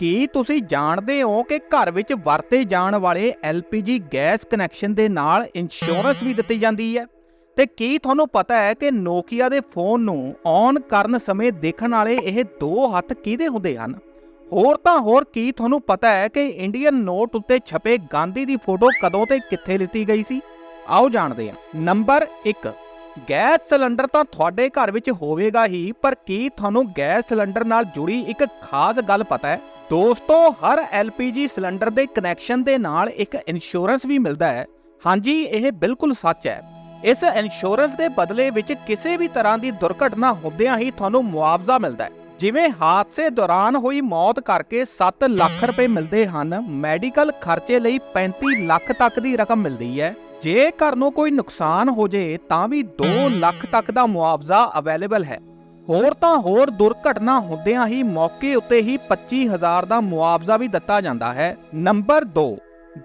ਕੀ ਤੁਸੀਂ ਜਾਣਦੇ ਹੋ ਕਿ ਘਰ ਵਿੱਚ ਵਰਤੇ ਜਾਣ ਵਾਲੇ LPG ਗੈਸ ਕਨੈਕਸ਼ਨ ਦੇ ਨਾਲ ਇੰਸ਼ੋਰੈਂਸ ਵੀ ਦਿੱਤੀ ਜਾਂਦੀ ਹੈ? ਤੇ ਕੀ ਤੁਹਾਨੂੰ ਪਤਾ ਹੈ ਕਿ ਨੋਕੀਆ ਦੇ ਫੋਨ ਨੂੰ ਔਨ ਕਰਨ ਸਮੇਂ ਦੇਖਣ ਵਾਲੇ ਇਹ ਦੋ ਹੱਥ ਕਿਹਦੇ ਹੁੰਦੇ ਹਨ? ਹੋਰ ਤਾਂ ਹੋਰ ਕੀ ਤੁਹਾਨੂੰ ਪਤਾ ਹੈ ਕਿ ਇੰਡੀਅਨ ਨੋਟ ਉੱਤੇ ਛਪੇ ਗਾਂਧੀ ਦੀ ਫੋਟੋ ਕਦੋਂ ਤੇ ਕਿੱਥੇ ਲਿੱਤੀ ਗਈ ਸੀ? ਆਓ ਜਾਣਦੇ ਹਾਂ। ਨੰਬਰ 1 ਗੈਸ ਸਿਲੰਡਰ ਤਾਂ ਤੁਹਾਡੇ ਘਰ ਵਿੱਚ ਹੋਵੇਗਾ ਹੀ, ਪਰ ਕੀ ਤੁਹਾਨੂੰ ਗੈਸ ਸਿਲੰਡਰ ਨਾਲ ਜੁੜੀ ਇੱਕ ਖਾਸ ਗੱਲ ਪਤਾ ਹੈ? ਦੋਸਤੋ, ਹਰ LPG ਸਿਲੰਡਰ ਦੇ ਕਨੈਕਸ਼ਨ ਦੇ ਨਾਲ ਇੱਕ ਇੰਸ਼ੋਰੈਂਸ ਵੀ ਮਿਲਦਾ ਹੈ। ਹਾਂਜੀ, ਇਹ ਬਿਲਕੁਲ ਸੱਚ ਹੈ। ਇਸ ਇੰਸ਼ੋਰੈਂਸ ਦੇ ਬਦਲੇ ਵਿੱਚ ਕਿਸੇ ਵੀ ਤਰ੍ਹਾਂ ਦੀ ਦੁਰਘਟਨਾ ਹੁੰਦਿਆਂ ਹੀ ਤੁਹਾਨੂੰ ਮੁਆਵਜ਼ਾ ਮਿਲਦਾ ਹੈ। ਜਿਵੇਂ ਹਾਦਸੇ ਦੌਰਾਨ ਹੋਈ ਮੌਤ ਕਰਕੇ 7 ਲੱਖ ਰੁਪਏ ਮਿਲਦੇ ਹਨ, ਮੈਡੀਕਲ ਖਰਚੇ ਲਈ 35 ਲੱਖ ਤੱਕ ਦੀ ਰਕਮ ਮਿਲਦੀ ਹੈ। ਜੇ ਘਰ ਨੂੰ ਕੋਈ ਨੁਕਸਾਨ ਹੋ ਜੇ, ਤਾਂ ਵੀ 2 ਲੱਖ ਤੱਕ ਦਾ ਮੁਆਵਜ਼ਾ ਅਵੇਲੇਬਲ ਹੈ। ਹੋਰ ਤਾਂ ਹੋਰ ਦੁਰਘਟਨਾ ਹੁੰਦਿਆਂ ਹੀ ਮੌਕੇ ਉੱਤੇ ਹੀ 25000 ਦਾ ਮੁਆਵਜ਼ਾ ਵੀ ਦਿੱਤਾ ਜਾਂਦਾ ਹੈ। ਨੰਬਰ 2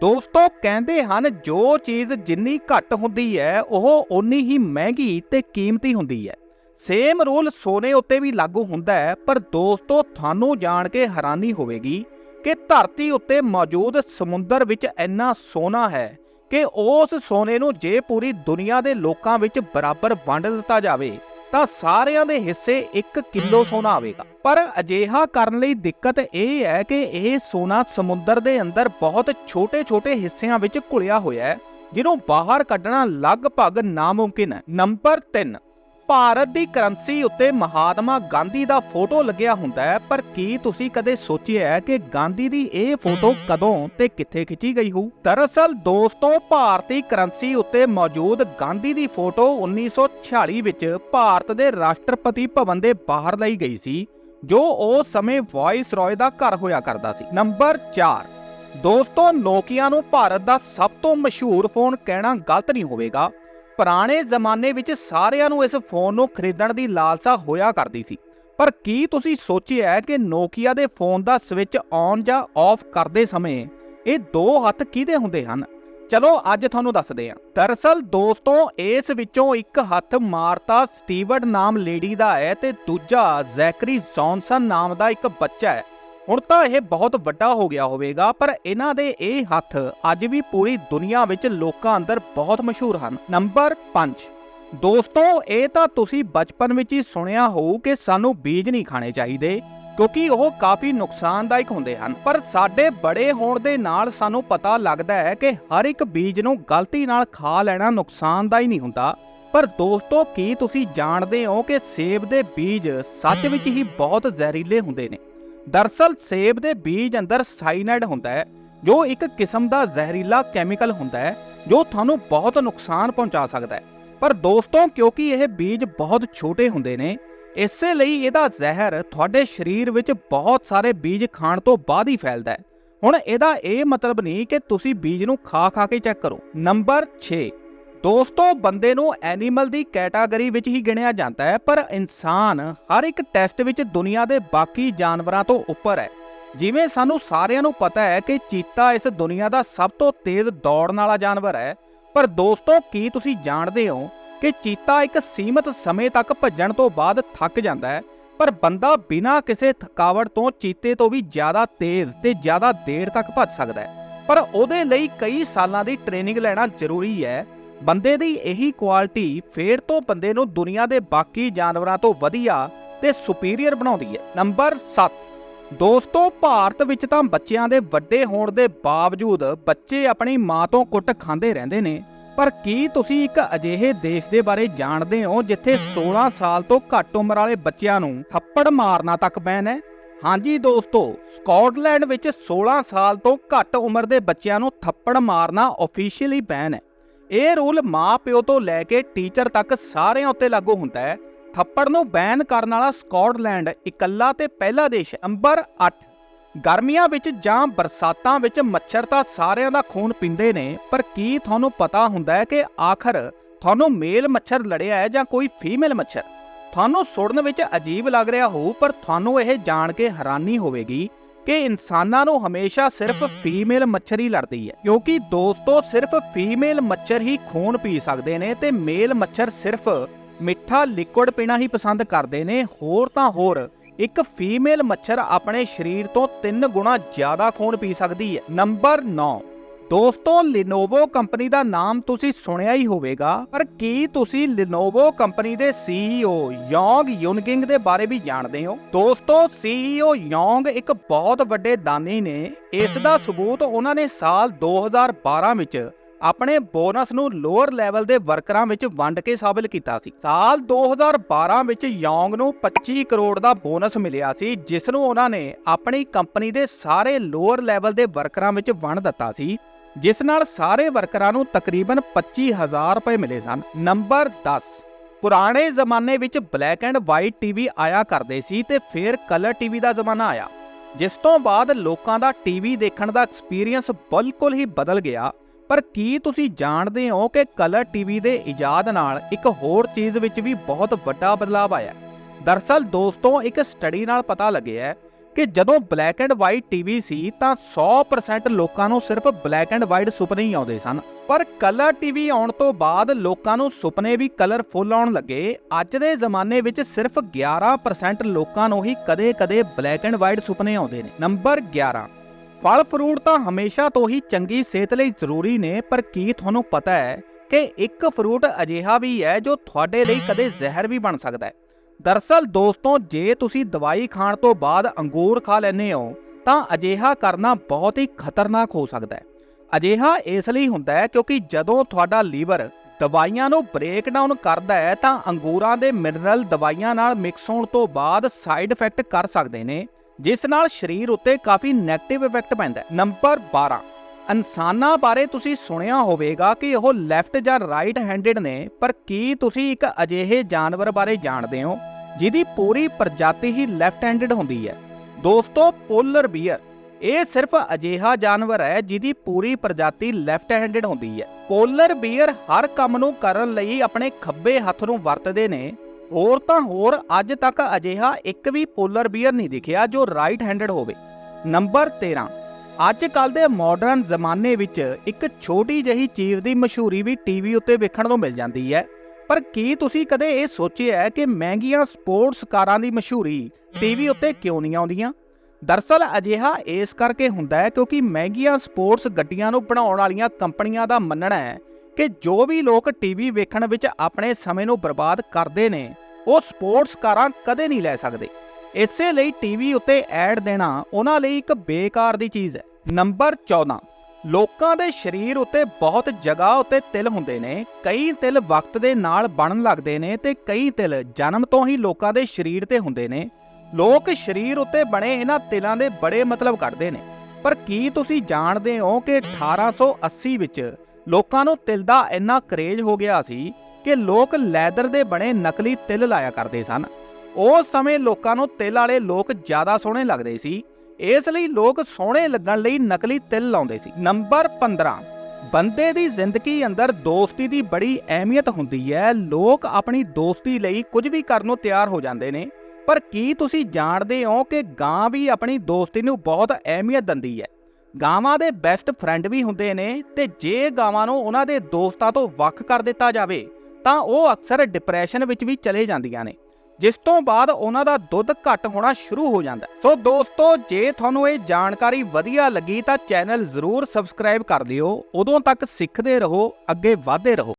ਦੋਸਤੋ, ਕਹਿੰਦੇ ਹਨ, ਜੋ ਚੀਜ਼ ਜਿੰਨੀ ਘੱਟ ਹੁੰਦੀ ਹੈ, ਉਹ ਓਨੀ ਹੀ ਮਹਿੰਗੀ ਤੇ ਕੀਮਤੀ ਹੁੰਦੀ ਹੈ। ਸੇਮ ਰੂਲ ਸੋਨੇ ਉੱਤੇ ਵੀ ਲਾਗੂ ਹੁੰਦਾ ਹੈ, ਪਰ ਦੋਸਤੋ, ਤੁਹਾਨੂੰ ਜਾਣ ਕੇ ਹੈਰਾਨੀ ਹੋਵੇਗੀ ਕਿ ਧਰਤੀ ਉੱਤੇ ਮੌਜੂਦ ਸਮੁੰਦਰ ਵਿੱਚ ਇੰਨਾ ਸੋਨਾ ਹੈ ਕਿ ਉਸ ਸੋਨੇ ਨੂੰ ਜੇ ਪੂਰੀ ਦੁਨੀਆ ਦੇ ਲੋਕਾਂ ਵਿੱਚ ਬਰਾਬਰ ਵੰਡ ਦਿੱਤਾ ਜਾਵੇ। ਤਾਂ ਸਾਰਿਆਂ ਦੇ ਹਿੱਸੇ 1 ਕਿਲੋ ਸੋਨਾ ਆਵੇਗਾ। ਪਰ ਅਜਿਹਾ ਕਰਨ ਲਈ ਦਿੱਕਤ ਇਹ ਹੈ ਕਿ ਇਹ ਸੋਨਾ ਸਮੁੰਦਰ ਦੇ ਅੰਦਰ ਬਹੁਤ ਛੋਟੇ-ਛੋਟੇ ਹਿੱਸਿਆਂ ਵਿੱਚ ਘੁਲਿਆ ਹੋਇਆ ਹੈ ਜਿਹਨੂੰ ਬਾਹਰ ਕੱਢਣਾ ਲਗਭਗ ਨਾਮੁਮਕਿਨ ਹੈ। ਨੰਬਰ 3 ਭਾਰਤ ਦੀ ਕਰੰਸੀ ਉੱਤੇ ਮਹਾਤਮਾ ਗਾਂਧੀ ਦਾ ਫੋਟੋ ਲੱਗਿਆ ਹੁੰਦਾ ਹੈ, ਪਰ ਕੀ ਤੁਸੀਂ ਕਦੇ ਸੋਚਿਆ ਹੈ ਕਿ ਗਾਂਧੀ ਦੀ ਇਹ ਫੋਟੋ ਕਦੋਂ ਤੇ ਕਿੱਥੇ ਖਿੱਚੀ ਗਈ ਹੋਊ? ਦਰਅਸਲ ਦੋਸਤੋ, ਭਾਰਤੀ ਕਰੰਸੀ ਉੱਤੇ ਮੌਜੂਦ ਗਾਂਧੀ ਦੀ ਫੋਟੋ 1946 ਵਿੱਚ ਭਾਰਤ ਦੇ ਰਾਸ਼ਟਰਪਤੀ ਭਵਨ ਦੇ ਬਾਹਰ ਲਈ ਗਈ ਸੀ, ਜੋ ਉਸ ਸਮੇਂ ਵਾਇਸ ਰॉय ਦਾ ਘਰ ਹੋਇਆ ਕਰਦਾ ਸੀ। ਨੰਬਰ 4 ਦੋਸਤੋ, ਨੋਕੀਆ ਨੂੰ ਭਾਰਤ ਦਾ ਸਭ ਤੋਂ ਮਸ਼ਹੂਰ ਫੋਨ ਕਹਿਣਾ ਗਲਤ ਨਹੀਂ ਹੋਵੇਗਾ। ਪੁਰਾਣੇ ਜ਼ਮਾਨੇ ਵਿੱਚ ਸਾਰਿਆਂ ਨੂੰ ਇਸ ਫੋਨ ਨੂੰ ਖਰੀਦਣ ਦੀ ਲਾਲਸਾ ਹੋਇਆ ਕਰਦੀ ਸੀ। ਪਰ ਕੀ ਤੁਸੀਂ ਸੋਚਿਆ ਹੈ ਕਿ ਨੋਕੀਆ ਦੇ ਫੋਨ ਦਾ ਸਵਿੱਚ ਔਨ ਜਾਂ ਆਫ ਕਰਦੇ ਸਮੇਂ ਇਹ ਦੋ ਹੱਥ ਕਿਹਦੇ ਹੁੰਦੇ ਹਨ? ਚਲੋ, ਅੱਜ ਤੁਹਾਨੂੰ ਦੱਸਦੇ ਹਾਂ। ਦਰਅਸਲ ਦੋਸਤੋ, ਇਸ ਵਿੱਚੋਂ ਇੱਕ ਹੱਥ ਮਾਰਤਾ ਸਟੀਵਰਡ ਨਾਮ ਲੇਡੀ ਦਾ ਹੈ ਤੇ ਦੂਜਾ ਜ਼ੈਕਰੀ ਜੌਨਸਨ ਨਾਮ ਦਾ ਇੱਕ ਬੱਚਾ ਹੈ। ਹੁਣ ਤਾਂ ਇਹ ਬਹੁਤ ਵੱਡਾ ਹੋ ਗਿਆ ਹੋਵੇਗਾ, ਪਰ ਇਹਨਾਂ ਦੇ ਇਹ ਹੱਥ ਅੱਜ ਵੀ ਪੂਰੀ ਦੁਨੀਆ ਵਿੱਚ ਲੋਕਾਂ ਅੰਦਰ ਬਹੁਤ ਮਸ਼ਹੂਰ ਹਨ। ਨੰਬਰ 5 ਦੋਸਤੋ, ਇਹ ਤਾਂ ਤੁਸੀਂ ਬਚਪਨ ਵਿੱਚ ਹੀ ਸੁਣਿਆ ਹੋਊ ਕਿ ਸਾਨੂੰ ਬੀਜ ਨਹੀਂ ਖਾਣੇ ਚਾਹੀਦੇ, ਕਿਉਂਕਿ ਉਹ ਕਾਫੀ ਨੁਕਸਾਨਦਾਇਕ ਹੁੰਦੇ ਹਨ। ਪਰ ਸਾਡੇ ਬੜੇ ਹੋਣ ਦੇ ਨਾਲ ਸਾਨੂੰ ਪਤਾ ਲੱਗਦਾ ਹੈ ਕਿ ਹਰ ਇੱਕ ਬੀਜ ਨੂੰ ਗਲਤੀ ਨਾਲ ਖਾ ਲੈਣਾ ਨੁਕਸਾਨਦਾਈ ਨਹੀਂ ਹੁੰਦਾ। ਪਰ ਦੋਸਤੋ, ਕੀ ਤੁਸੀਂ ਜਾਣਦੇ ਹੋ ਕਿ ਸੇਬ ਦੇ ਬੀਜ ਸੱਚ ਵਿੱਚ ਹੀ ਬਹੁਤ ਜ਼ਹਿਰੀਲੇ ਹੁੰਦੇ ਨੇ? ਦਰਸਲ ਸੇਬ ਦੇ ਬੀਜ ਅੰਦਰ ਸਾਈਨਾਈਡ ਹੁੰਦਾ ਹੈ, ਜੋ ਇੱਕ ਕਿਸਮ ਦਾ ਜ਼ਹਿਰੀਲਾ ਕੈਮੀਕਲ ਹੁੰਦਾ ਹੈ, ਜੋ ਤੁਹਾਨੂੰ ਬਹੁਤ ਨੁਕਸਾਨ ਪਹੁੰਚਾ ਸਕਦਾ ਹੈ। ਪਰ ਦੋਸਤੋ, ਕਿਉਂਕਿ ਇਹ ਬੀਜ ਬਹੁਤ ਛੋਟੇ ਹੁੰਦੇ ਨੇ, ਇਸੇ ਲਈ ਇਹਦਾ ਜ਼ਹਿਰ ਤੁਹਾਡੇ ਸਰੀਰ ਵਿੱਚ ਬਹੁਤ ਸਾਰੇ ਬੀਜ ਖਾਣ ਤੋਂ ਬਾਅਦ ਹੀ ਫੈਲਦਾ ਹੈ। ਹੁਣ ਇਹਦਾ ਇਹ ਮਤਲਬ ਨਹੀਂ ਕਿ ਤੁਸੀਂ ਬੀਜ ਨੂੰ ਖਾ ਖਾ ਕੇ ਚੈੱਕ ਕਰੋ। ਨੰਬਰ 6 ਦੋਸਤੋ, ਬੰਦੇ ਨੂੰ ਐਨੀਮਲ ਦੀ ਕੈਟਾਗਰੀ ਵਿੱਚ ਹੀ ਗਿਣਿਆ ਜਾਂਦਾ ਹੈ, ਪਰ ਇਨਸਾਨ ਹਰ ਇੱਕ ਟੈਸਟ ਵਿੱਚ ਦੁਨੀਆ ਦੇ ਬਾਕੀ ਜਾਨਵਰਾਂ ਤੋਂ ਉੱਪਰ ਹੈ। ਜਿਵੇਂ ਸਾਨੂੰ ਸਾਰਿਆਂ ਨੂੰ ਪਤਾ ਹੈ ਕਿ ਚੀਤਾ ਇਸ ਦੁਨੀਆ ਦਾ ਸਭ ਤੋਂ ਤੇਜ਼ ਦੌੜਨ ਵਾਲਾ ਜਾਨਵਰ ਹੈ। ਪਰ ਦੋਸਤੋ, ਕੀ ਤੁਸੀਂ ਜਾਣਦੇ ਹੋ ਕਿ ਚੀਤਾ ਇੱਕ ਸੀਮਤ ਸਮੇਂ ਤੱਕ ਭੱਜਣ ਤੋਂ ਬਾਅਦ ਥੱਕ ਜਾਂਦਾ ਹੈ? ਪਰ ਬੰਦਾ ਬਿਨਾਂ ਕਿਸੇ ਥਕਾਵਟ ਤੋਂ ਚੀਤੇ ਤੋਂ ਵੀ ਜ਼ਿਆਦਾ ਤੇਜ਼ ਤੇ ਜ਼ਿਆਦਾ ਦੇਰ ਤੱਕ ਭੱਜ ਸਕਦਾ ਹੈ। ਪਰ ਉਹਦੇ ਲਈ ਕਈ ਸਾਲਾਂ ਦੀ ਟ੍ਰੇਨਿੰਗ ਲੈਣਾ ਜ਼ਰੂਰੀ ਹੈ। ਬੰਦੇ ਦੀ ਇਹੀ ਕੁਆਲਿਟੀ ਫੇਰ ਤੋਂ ਬੰਦੇ ਨੂੰ ਦੁਨੀਆ ਦੇ ਬਾਕੀ ਜਾਨਵਰਾਂ ਤੋਂ ਵਧੀਆ ਤੇ ਸੁਪੀਰੀਅਰ ਬਣਾਉਂਦੀ ਹੈ। ਨੰਬਰ 7 ਦੋਸਤੋ, ਭਾਰਤ ਵਿੱਚ ਤਾਂ ਬੱਚਿਆਂ ਦੇ ਵੱਡੇ ਹੋਣ ਦੇ ਬਾਵਜੂਦ ਬੱਚੇ ਆਪਣੀ ਮਾਂ ਤੋਂ ਕੁੱਟ ਖਾਂਦੇ ਰਹਿੰਦੇ ਨੇ। ਪਰ ਕੀ ਤੁਸੀਂ ਇੱਕ ਅਜਿਹੇ ਦੇਸ਼ ਦੇ ਬਾਰੇ ਜਾਣਦੇ ਹੋ ਜਿੱਥੇ 16 ਸਾਲ ਤੋਂ ਘੱਟ ਉਮਰ ਵਾਲੇ ਬੱਚਿਆਂ ਨੂੰ ਥੱਪੜ ਮਾਰਨਾ ਤੱਕ ਬੈਨ ਹੈ? ਹਾਂਜੀ ਦੋਸਤੋ, ਸਕਾਟਲੈਂਡ ਵਿੱਚ 16 ਸਾਲ ਤੋਂ ਘੱਟ ਉਮਰ ਦੇ ਬੱਚਿਆਂ ਨੂੰ ਥੱਪੜ ਮਾਰਨਾ ਅਫੀਸ਼ੀਅਲੀ ਬੈਨ ਹੈ। ਇਹ ਰੂਲ ਮਾਂ-ਪਿਓ ਤੋਂ ਲੈ ਕੇ ਟੀਚਰ ਤੱਕ ਸਾਰਿਆਂ ਉੱਤੇ ਲਾਗੂ ਹੁੰਦਾ ਹੈ। ਥੱਪੜ ਨੂੰ ਬੈਨ ਕਰਨ ਵਾਲਾ ਸਕਾਟਲੈਂਡ ਇਕੱਲਾ ਤੇ ਪਹਿਲਾ ਦੇਸ਼ ਅੰਬਰ ਨੰਬਰ 8 ਗਰਮੀਆਂ ਵਿੱਚ ਜਾਂ ਬਰਸਾਤਾਂ ਵਿੱਚ ਮੱਛਰ ਤਾਂ ਸਾਰਿਆਂ ਦਾ ਖੂਨ ਪੀਂਦੇ ਨੇ, ਪਰ ਕੀ ਤੁਹਾਨੂੰ ਪਤਾ ਹੁੰਦਾ ਹੈ ਕਿ ਆਖਰ ਤੁਹਾਨੂੰ ਮੇਲ ਮੱਛਰ ਲੜਿਆ ਹੈ ਜਾਂ ਕੋਈ ਫੀਮੇਲ ਮੱਛਰ? ਤੁਹਾਨੂੰ ਸੁਣਨ ਵਿੱਚ ਅਜੀਬ ਲੱਗ ਰਿਹਾ ਹੋਊ, ਪਰ ਤੁਹਾਨੂੰ ਇਹ ਜਾਣ ਕੇ ਹੈਰਾਨੀ ਹੋਵੇਗੀ ਕਿ ਇਨਸਾਨਾਂ ਨੂੰ ਹਮੇਸ਼ਾ ਸਿਰਫ ਫੀਮੇਲ ਮੱਛਰ ਹੀ ਲੜਦੀ ਹੈ ਕਿਉਂਕਿ ਦੋਸਤੋ ਸਿਰਫ ਫੀਮੇਲ ਮੱਛਰ ਹੀ ਖੂਨ ਪੀ ਸਕਦੇ ਨੇ ਤੇ ਮੇਲ ਮੱਛਰ ਸਿਰਫ ਮਿੱਠਾ ਲਿਕੁਇਡ ਪੀਣਾ ਹੀ ਪਸੰਦ ਕਰਦੇ ਨੇ। ਹੋਰ ਤਾਂ ਹੋਰ ਇੱਕ ਫੀਮੇਲ ਮੱਛਰ ਆਪਣੇ ਸਰੀਰ ਤੋਂ 3 ਗੁਣਾ ਜ਼ਿਆਦਾ ਖੂਨ ਪੀ ਸਕਦੀ ਹੈ। ਨੰਬਰ 9 ਦੋਸਤੋ, Lenovo ਕੰਪਨੀ ਦਾ ਨਾਮ ਤੁਸੀਂ ਸੁਣਿਆ ਹੀ ਹੋਵੇਗਾ, ਪਰ ਕੀ ਤੁਸੀਂ Lenovo ਕੰਪਨੀ ਦੇ CEO ਯੋਂਗ ਯੁਨਗਿੰਗ ਦੇ ਬਾਰੇ ਵੀ ਜਾਣਦੇ ਹੋ? ਦੋਸਤੋ CEO ਯੋਂਗ ਇੱਕ ਬਹੁਤ ਵੱਡੇ ਦਾਨੀ ਨੇ। ਇਸ ਦਾ ਸਬੂਤ ਉਹਨਾਂ ਨੇ ਸਾਲ 2012 ਵਿੱਚ ਆਪਣੇ ਬੋਨਸ ਨੂੰ ਲੋਅਰ ਲੈਵਲ ਦੇ ਵਰਕਰਾਂ ਵਿੱਚ ਵੰਡ ਕੇ ਸਾਬਿਤ ਕੀਤਾ ਸੀ। ਸਾਲ 2012 ਵਿੱਚ ਯੋਂਗ ਨੂੰ 25 ਕਰੋੜ ਦਾ ਬੋਨਸ ਮਿਲਿਆ ਸੀ ਜਿਸ ਨੂੰ ਉਹਨਾਂ ਨੇ ਆਪਣੀ ਕੰਪਨੀ ਦੇ ਸਾਰੇ ਲੋਅਰ ਲੈਵਲ ਦੇ ਵਰਕਰਾਂ ਵਿੱਚ ਵੰਡ ਦਿੱਤਾ ਸੀ। ਜਿਸ ਨਾਲ ਸਾਰੇ ਵਰਕਰਾਂ ਨੂੰ ਤਕਰੀਬਨ 25000 ਰੁਪਏ ਮਿਲੇ ਸਨ। ਨੰਬਰ 10 ਪੁਰਾਣੇ ਜ਼ਮਾਨੇ ਵਿੱਚ ਬਲੈਕ ਐਂਡ ਵਾਈਟ ਟੀਵੀ ਆਇਆ ਕਰਦੇ ਸੀ ਤੇ ਫਿਰ ਕਲਰ ਟੀਵੀ ਦਾ ਜ਼ਮਾਨਾ ਆਇਆ। ਜਿਸ ਤੋਂ ਬਾਅਦ ਲੋਕਾਂ ਦਾ ਟੀਵੀ ਦੇਖਣ ਦਾ ਐਕਸਪੀਰੀਅੰਸ ਬਿਲਕੁਲ ਹੀ ਬਦਲ ਗਿਆ। ਪਰ ਕੀ ਤੁਸੀਂ ਜਾਣਦੇ ਹੋ ਕਿ ਕਲਰ ਟੀਵੀ ਦੇ ਇਜਾਦ ਨਾਲ ਇੱਕ ਹੋਰ ਚੀਜ਼ ਵਿੱਚ ਵੀ ਬਹੁਤ ਵੱਡਾ ਬਦਲਾਅ ਆਇਆ? ਹੈ? ਦਰਸਲ ਦੋਸਤੋ, ਇੱਕ ਸਟੱਡੀ ਨਾਲ ਪਤਾ ਲੱਗਿਆ ਕਿ ਜਦੋਂ ਬਲੈਕ ਐਂਡ ਵਾਈਟ ਟੀਵੀ ਸੀ ਤਾਂ 100% ਲੋਕਾਂ ਨੂੰ ਸਿਰਫ ਬਲੈਕ ਐਂਡ ਵਾਈਟ ਸੁਪਨੇ ਹੀ ਆਉਂਦੇ ਸਨ। ਪਰ ਕਲਰ ਟੀਵੀ ਆਉਣ ਤੋਂ ਬਾਅਦ ਲੋਕਾਂ ਨੂੰ ਸੁਪਨੇ ਵੀ ਕਲਰਫੁੱਲ ਆਉਣ ਲੱਗੇ। ਅੱਜ ਦੇ ਜ਼ਮਾਨੇ ਵਿੱਚ ਸਿਰਫ 11% ਲੋਕਾਂ ਨੂੰ ਹੀ ਕਦੇ-ਕਦੇ ਬਲੈਕ ਐਂਡ ਵਾਈਟ ਸੁਪਨੇ ਆਉਂਦੇ ਨੇ। ਨੰਬਰ 11 ਫਲ ਫਰੂਟ ਤਾਂ ਹਮੇਸ਼ਾ ਤੋਂ ਹੀ ਚੰਗੀ ਸਿਹਤ ਲਈ ਜ਼ਰੂਰੀ ਨੇ, ਪਰ ਕੀ ਤੁਹਾਨੂੰ ਪਤਾ ਹੈ ਕਿ ਇੱਕ ਫਰੂਟ ਅਜਿਹਾ ਵੀ ਹੈ ਜੋ ਤੁਹਾਡੇ ਲਈ ਕਦੇ ਜ਼ਹਿਰ ਵੀ ਬਣ ਸਕਦਾ ਹੈ? ਦਰਸਲ ਦੋਸਤੋ, ਜੇ ਤੁਸੀਂ ਦਵਾਈ ਖਾਣ ਤੋਂ ਬਾਅਦ ਅੰਗੂਰ ਖਾ ਲੈਂਦੇ ਹੋ, ਤਾਂ ਅਜਿਹਾ ਕਰਨਾ ਬਹੁਤ ਹੀ ਖਤਰਨਾਕ ਹੋ ਸਕਦਾ ਹੈ। ਅਜਿਹਾ ਇਸ ਲਈ ਹੁੰਦਾ ਹੈ ਕਿਉਂਕਿ ਜਦੋਂ ਤੁਹਾਡਾ ਲੀਵਰ ਦਵਾਈਆਂ ਨੂੰ ਬ੍ਰੇਕ ਡਾਊਨ ਕਰਦਾ ਹੈ, ਤਾਂ ਅੰਗੂਰਾਂ ਦੇ ਮਿਨਰਲ ਦਵਾਈਆਂ ਨਾਲ ਮਿਕਸ ਹੋਣ ਤੋਂ ਬਾਅਦ ਸਾਈਡ ਇਫੈਕਟ ਕਰ ਸਕਦੇ ਨੇ, ਜਿਸ ਨਾਲ ਸਰੀਰ ਉੱਤੇ ਕਾਫੀ ਨੈਗੇਟਿਵ ਇਫੈਕਟ ਪੈਂਦਾ ਹੈ। ਨੰਬਰ 12 ਇਨਸਾਨਾਂ ਬਾਰੇ ਤੁਸੀਂ ਸੁਣਿਆ ਹੋਵੇਗਾ ਕਿ ਉਹ ਲੈਫਟ ਜਾਂ ਰਾਈਟ ਹੈਂਡਡ ਨੇ, ਪਰ ਕੀ ਤੁਸੀਂ ਇੱਕ ਅਜਿਹੇ ਜਾਨਵਰ ਬਾਰੇ ਜਾਣਦੇ ਹੋ ਜਿਹਦੀ ਪੂਰੀ ਪ੍ਰਜਾਤੀ ਹੀ ਲੈਫਟ ਹੈਂਡਡ ਹੁੰਦੀ ਹੈ? ਦੋਸਤੋ ਪੋਲਰ ਬੀਅਰ ਇਹ ਸਿਰਫ ਅਜਿਹਾ ਜਾਨਵਰ ਹੈ ਜਿਹਦੀ ਪੂਰੀ ਪ੍ਰਜਾਤੀ ਲੈਫਟ ਹੈਂਡਡ ਹੁੰਦੀ ਹੈ। ਪੋਲਰ ਬੀਅਰ ਹਰ ਕੰਮ ਨੂੰ ਕਰਨ ਲਈ ਆਪਣੇ ਖੱਬੇ ਹੱਥ ਨੂੰ ਵਰਤਦੇ ਨੇ। ਹੋਰ ਤਾਂ ਹੋਰ, ਅੱਜ ਤੱਕ ਅਜਿਹਾ ਇੱਕ ਵੀ ਪੋਲਰ ਬੀਅਰ ਨਹੀਂ ਦਿਖਿਆ ਜੋ ਰਾਈਟ ਹੈਂਡਡ ਹੋਵੇ। ਨੰਬਰ 13 ਅੱਜ ਕੱਲ ਦੇ ਮਾਡਰਨ ਜ਼ਮਾਨੇ ਵਿੱਚ ਇੱਕ ਛੋਟੀ ਜਿਹੀ ਚੀਜ਼ ਦੀ ਮਸ਼ਹੂਰੀ ਵੀ ਟੀਵੀ ਉੱਤੇ ਵੇਖਣ ਨੂੰ ਮਿਲ ਜਾਂਦੀ ਹੈ। ਪਰ ਕੀ ਤੁਸੀਂ ਕਦੇ ਇਹ ਸੋਚਿਆ ਹੈ ਕਿ ਮਹਿੰਗੀਆਂ ਸਪੋਰਟਸ ਕਾਰਾਂ ਦੀ ਮਸ਼ਹੂਰੀ ਟੀਵੀ ਉੱਤੇ ਕਿਉਂ ਨਹੀਂ ਆਉਂਦੀਆਂ? ਦਰਸਲ ਅਜਿਹਾ ਇਸ ਕਰਕੇ ਹੁੰਦਾ ਹੈ ਕਿਉਂਕਿ ਮਹਿੰਗੀਆਂ ਸਪੋਰਟਸ ਗੱਡੀਆਂ ਨੂੰ ਬਣਾਉਣ ਵਾਲੀਆਂ ਕੰਪਨੀਆਂ ਦਾ ਮੰਨਣਾ ਹੈ ਕਿ ਜੋ ਵੀ ਲੋਕ ਟੀਵੀ ਵੇਖਣ ਵਿੱਚ ਆਪਣੇ ਸਮੇਂ ਨੂੰ ਬਰਬਾਦ ਕਰਦੇ ਨੇ, ਉਹ ਸਪੋਰਟਸ ਕਾਰਾਂ ਕਦੇ ਨਹੀਂ ਲੈ ਸਕਦੇ। ਇਸੇ ਲਈ ਟੀਵੀ ਉੱਤੇ ਐਡ ਦੇਣਾ ਉਹਨਾਂ ਲਈ ਇੱਕ ਬੇਕਾਰ ਦੀ ਚੀਜ਼ ਹੈ। ਨੰਬਰ 14 ਲੋਕਾਂ ਦੇ ਸਰੀਰ ਉੱਤੇ ਬਹੁਤ ਜਗ੍ਹਾ ਉੱਤੇ ਤਿਲ ਹੁੰਦੇ ਨੇ, ਕਈ ਤਿਲ ਵਕਤ ਦੇ ਨਾਲ ਬਣਨ ਲੱਗਦੇ ਨੇ ਤੇ ਕਈ ਤਿਲ ਜਨਮ ਤੋਂ ਹੀ ਲੋਕਾਂ ਦੇ ਸਰੀਰ ਤੇ ਹੁੰਦੇ ਨੇ। ਲੋਕ ਸਰੀਰ ਉੱਤੇ ਬਣੇ ਇਹਨਾਂ ਤਿਲਾਂ ਦੇ ਬੜੇ ਮਤਲਬ ਕੱਢਦੇ ਨੇ। ਪਰ ਕੀ ਤੁਸੀਂ ਜਾਣਦੇ ਹੋ ਕਿ 1880 ਵਿੱਚ ਲੋਕਾਂ ਨੂੰ ਤਿਲ ਦਾ ਇੰਨਾ ਕਰੇਜ ਹੋ ਗਿਆ ਸੀ ਕਿ ਲੋਕ ਲੈਦਰ ਦੇ ਬਣੇ ਨਕਲੀ ਤਿਲ ਲਾਇਆ ਕਰਦੇ ਸਨ? ਉਸ ਸਮੇਂ ਲੋਕਾਂ ਨੂੰ ਤਿਲ ਵਾਲੇ ਲੋਕ ਜ਼ਿਆਦਾ ਸੋਹਣੇ ਲੱਗਦੇ ਸੀ। ਇਸ ਲਈ ਲੋਕ ਸੋਹਣੇ ਲੱਗਣ ਲਈ ਨਕਲੀ ਤਿਲ ਲਾਉਂਦੇ ਸੀ। ਨੰਬਰ 15 ਬੰਦੇ ਦੀ ਜ਼ਿੰਦਗੀ ਅੰਦਰ ਦੋਸਤੀ ਦੀ ਬੜੀ ਅਹਿਮੀਅਤ ਹੁੰਦੀ ਹੈ। ਲੋਕ ਆਪਣੀ ਦੋਸਤੀ ਲਈ ਕੁਝ ਵੀ ਕਰਨ ਨੂੰ ਤਿਆਰ ਹੋ ਜਾਂਦੇ ਨੇ। ਪਰ ਕੀ ਤੁਸੀਂ ਜਾਣਦੇ ਹੋ ਕਿ ਗਾਂ ਵੀ ਆਪਣੀ ਦੋਸਤੀ ਨੂੰ ਬਹੁਤ ਅਹਿਮੀਅਤ ਦਿੰਦੀ ਹੈ? ਗਾਵਾਂ ਦੇ ਬੈਸਟ ਫਰੈਂਡ ਵੀ ਹੁੰਦੇ ਨੇ ਤੇ ਜੇ ਗਾਵਾਂ ਨੂੰ ਉਹਨਾਂ ਦੇ ਦੋਸਤਾਂ ਤੋਂ ਵੱਖ ਕਰ ਦਿੱਤਾ ਜਾਵੇ, ਤਾਂ ਉਹ ਅਕਸਰ ਡਿਪਰੈਸ਼ਨ ਵਿੱਚ ਵੀ ਚਲੇ ਜਾਂਦੀਆਂ ਨੇ। ਜਿਸ ਤੋਂ ਬਾਅਦ ਉਹਨਾਂ ਦਾ ਦੁੱਧ ਘੱਟ ਹੋਣਾ ਸ਼ੁਰੂ ਹੋ ਜਾਂਦਾ ਸੋ ਦੋਸਤੋ, ਜੇ ਤੁਹਾਨੂੰ ਇਹ ਜਾਣਕਾਰੀ ਵਧੀਆ ਲੱਗੀ ਤਾਂ ਚੈਨਲ ਜ਼ਰੂਰ ਸਬਸਕ੍ਰਾਈਬ ਕਰ ਲਿਓ ਉਦੋਂ ਤੱਕ ਸਿੱਖਦੇ ਰਹੋ, ਅੱਗੇ ਵਧਦੇ ਰਹੋ।